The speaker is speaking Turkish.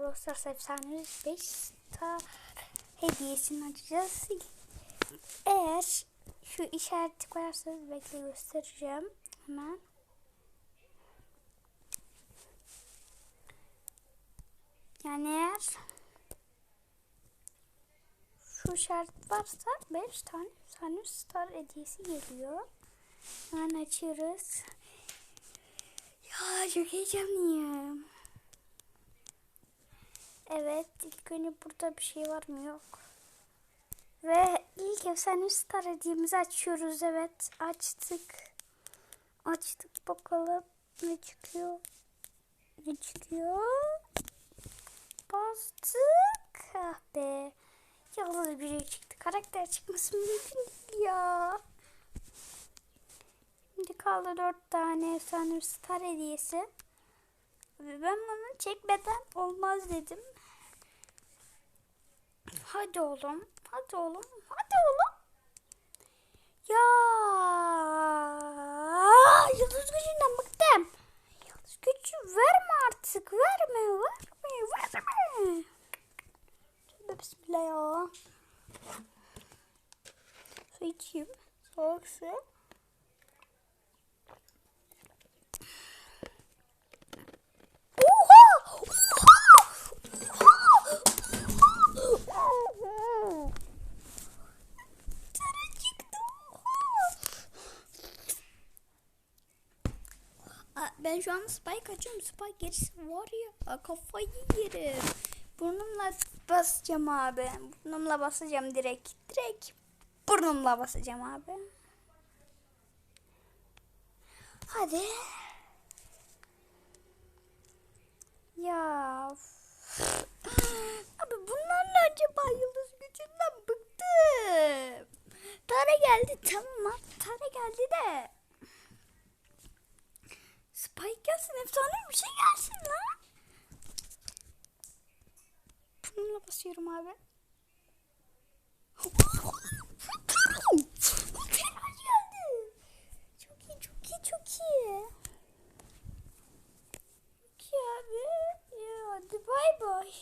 Brawl Stars efsanevi 5 star hediyesini açacağız. Eğer şu işareti koyarsanız bekle göstereceğim. Hemen. Yani eğer şu şart varsa 5 tane efsane star hediyesi geliyor. Hemen açıyoruz. Ya çok heyecanlıyım. Evet ilk önce burada bir şey var mı yok. Ve ilk efsane star hediyemizi açıyoruz. Evet açtık. Açtık bakalım ne çıkıyor. Ne çıkıyor? Bastık. Ah be. Yalnız bir şey çıktı. Karakter çıkması mümkün değil ya. Şimdi kaldı dört tane efsane star hediyesi. Ve ben bunu çekmeden olmaz dedim. Hadi oğlum. Hadi oğlum. Hadi oğlum. Ya yıldız gücünden bıktım. Yıldız gücü verme artık. Verme. Verme. Verme. Tövbe bismillah ya. Su içeyim. Soğuk su. Ben şu an Spike açıyorum. Spike gerisi var ya. Kafayı yerim. Burnumla basacağım abi. Burnumla basacağım direkt. Direkt burnumla basacağım abi. Hadi. Ya. Abi bunlar ne acaba yıldız gücünden bıktım. Tara geldi tamam. Tara geldi de. Spike gelsin efsane bir şey gelsin lan. Bununla basıyorum abi. Tekrar geldi. Çok iyi çok iyi çok iyi. Çok iyi abi. Ya, hadi bay bay.